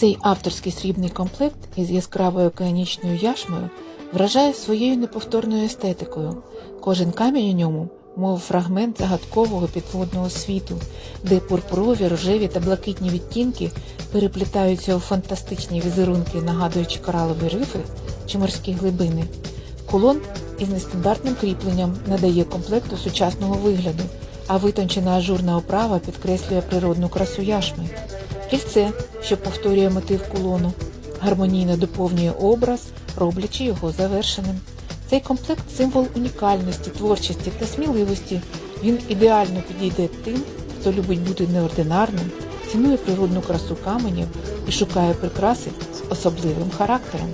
Цей авторський срібний комплект із яскравою океанічною яшмою вражає своєю неповторною естетикою. Кожен камінь у ньому, мов фрагмент загадкового підводного світу, де пурпурові, рожеві та блакитні відтінки переплітаються у фантастичні візерунки, нагадуючи коралові рифи чи морські глибини. Кулон із нестандартним кріпленням надає комплекту сучасного вигляду, а витончена ажурна оправа підкреслює природну красу яшми. Кільце, що повторює мотив кулону, гармонійно доповнює образ, роблячи його завершеним. Цей комплект символ унікальності, творчості та сміливості. Він ідеально підійде тим, хто любить бути неординарним, цінує природну красу каменів і шукає прикраси з особливим характером.